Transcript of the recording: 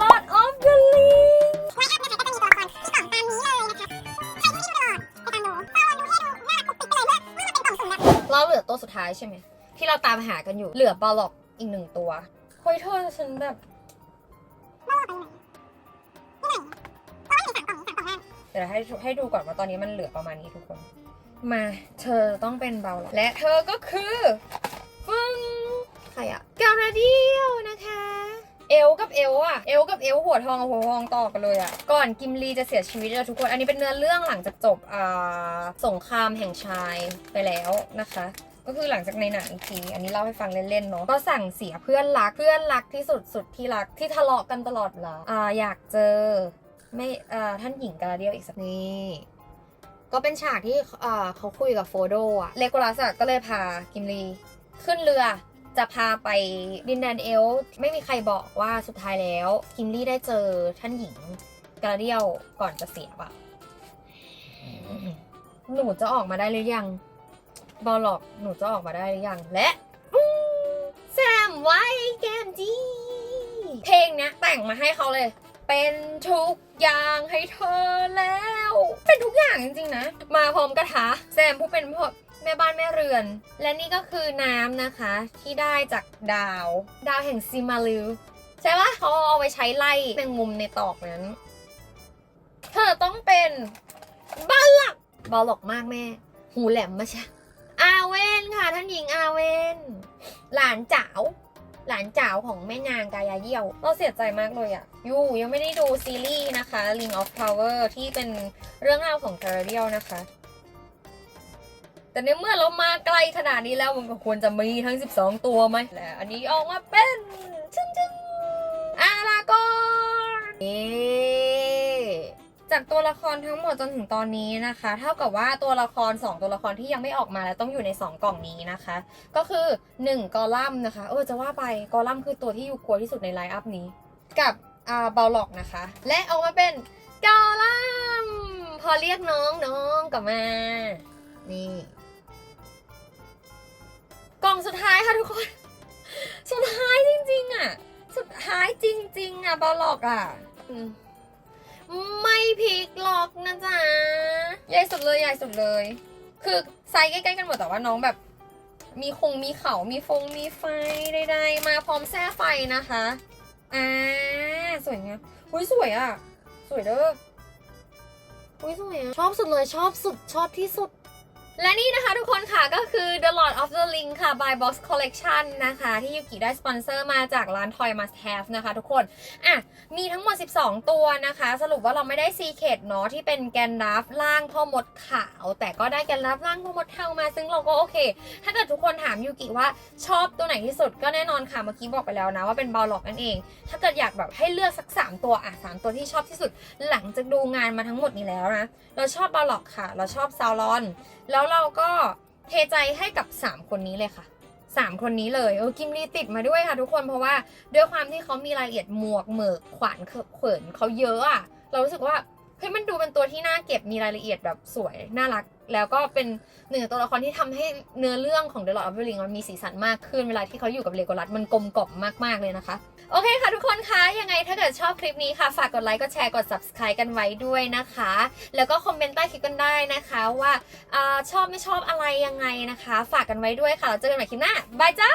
Lord of the Ring ไลน์อัพนะคะก็จะมีตัวละครที่กล่องตามนี้เลยนะคะใครที่ไม่ดูตลอดไปตามดูตามดูให้ดูน่ารักปุกปิกไปเลยเมื่อเมื่อมันเป็นกล่องสุ่มนะเราเหลือตัวสุดท้ายใช่ไหม ที่เราตามหากันอยู่เหลือบอลล็อกอีกหนึ่งตัวเฮ้ยเธอฉันแบบเมื่อวานไปไหนที่ไหนเพราะว่ามีสามกล่องนี้สามกล่องแรกเดี๋ยวให้ให้ดูก่อนว่าตอนนี้มันเหลือประมาณนี้ทุกคน มาเธอต้องเป็นเบาหรอกและเธอก็คือฟึ้งใครอะกาลาเดียวนะคะ เอลกับเอลอะเอลกับเอลหัวทองกับหัวทองต่อกันเลยอะก่อนกิมลีจะเสียชีวิตอะทุกคน อันนี้เป็นเนื้อเรื่องหลังจากจบอ่าสงครามแห่งชายไปแล้วนะคะ ก็คือหลังจากในหนังอีกทีอันนี้เล่าให้ฟังเล่นๆเนาะก็สั่งเสียเพื่อนรักเพื่อนรักที่สุดสุดที่รักที่ทะเลาะกันตลอดเวลาอ่าอยากเจอไม่อ่าท่านหญิงกาลาเดียวอีกสักนี่ก็เป็นฉากที่เขาคุยกับโฟโดอะเลโกลัสก็เลยพากิมลีขึ้นเรือ จะพาไปดินแดนเอลไม่มีใครบอกว่าสุดท้ายแล้วกิมลี่ได้เจอท่านหญิงกาเดียวก่อนจะเสียปะหนูจะออกมาได้หรือยัง บอลล็อกหนูจะออกมาได้หรือยัง และแซมไว้แกมจีเพลงเนี้ยแต่งมาให้เขาเลย เป็นทุกอย่างให้เธอแล้ว เป็นทุกอย่างจริงๆนะ มาพร้อมกระทะแซมผู้เป็นพ่อ แม่บ้านแม่เรือน และนี่ก็คือน้ำนะคะที่ได้จากดาว ดาวแห่งซิมาลิวใช่ปะเขาเอาไปใช้ไล่แมงมุมในตอกนั้น เธอต้องเป็นบาลักบาลักมากแม่ หูแหลมมาใช่อาเวนค่ะท่านหญิงอาเวนหลานจ๋าวหลานจ๋าวของแม่นางกายาเยี่ยว เราเสียใจมากเลยอะยูยังไม่ได้ดูซีรีส์นะคะ Ring of Power ที่เป็นเรื่องราวของกายาเดียวนะคะ แต่ในเมื่อเรามาไกลขนาดนี้แล้วมันก็ควรจะมีทั้ง 12 ตัวไหมและอันนี้ออกมาเป็นชึ้งชึ้งอารากอนเอ๊จากตัวละครทั้งหมดจนถึงตอนนี้นะคะ เท่ากับว่าตัวละคร 2 ตัวละครที่ยังไม่ออกมาแล้วต้องอยู่ใน 2 กล่องนี้นะคะ ก็คือ 1 กอลัมน์นะคะ เออจะว่าไปกอลัมน์คือตัวที่อยู่กลัวที่สุดในไลน์อัพนี้ กับอ่าบลล็อกนะคะ และออกมาเป็นกอลัมน์พอเรียกน้องน้องกลับมานี่ สุดท้ายค่ะทุกคน สุดท้ายจริงๆอะ สุดท้ายจริง ๆ อะบอลล็อกอะอืมไม่พลิกหรอกนะจ๊ะ ใหญ่สุดเลยใหญ่สุดเลย คือไซส์ใกล้ๆกันหมดแต่ว่าน้องแบบ มีคงมีเขามีฟงมีไฟใดๆมาพร้อมแส้ไฟนะคะอ่าสวยงามอุ้ยสวยอะ สวยเด้ออุ้ยสวยอะชอบสุดเลยชอบสุดชอบที่สุด และนี่นะคะทุกคนค่ะก็คือ The Lord of the Ring ค่ะ by Box Collection นะคะ ที่ยูกิได้สปอนเซอร์มาจากร้าน Toy Must Have นะคะทุกคน อะ มีทั้งหมด 12 ตัวนะคะ สรุปว่าเราไม่ได้ Secret เนาะที่เป็นแกนดัฟล่างพ่อมดขาว แต่ก็ได้แกนดัฟล่างพ่อมดเทามา ซึ่งเราก็โอเค ถ้าเกิดทุกคนถามยูกิว่าชอบตัวไหนที่สุดก็แน่นอนค่ะ เมื่อกี้บอกไปแล้วนะว่าเป็นบาล็อกนั่นเอง ถ้าเกิดอยากแบบให้เลือกสัก 3 ตัวอะสามตัวที่ชอบที่สุด หลังจากดูงานมาทั้งหมดนี้แล้วนะ เราชอบบาล็อกค่ะ เราชอบซาวลอนแล้วเราก็เทใจให้กับ 3 คนนี้เลยค่ะ 3 คนนี้เลยเออกิมลีติดมาด้วยค่ะ ทุกคนเพราะว่าด้วยความที่เขามีรายละเอียดหมวกเหมือกขวานเขินเขาเยอะอะเรารู้สึกว่า เฮ้ยมันดูเป็นตัวที่น่าเก็บมีรายละเอียดแบบสวย น่ารัก แล้วก็เป็นหนึ่งตัวละครที่ทำให้เนื้อเรื่องของ The Lord of the Ring มันมีสีสันมากขึ้นเวลาที่เขาอยู่กับเลโกลัสมันกลมกล่อมมากๆเลยนะคะ โอเคค่ะทุกคนคะยังไงถ้าเกิดชอบคลิปนี้ค่ะ ฝากกดไลค์กดแชร์กด subscribe กันไว้ด้วยนะคะ แล้วก็คอมเมนต์ใต้คลิปกันได้นะคะว่าอชอบไม่ชอบอะไรยังไงนะคะ ฝากกันไว้ด้วยค่ะแล้วเจอกันใหม่คลิปหน้าบายจ้า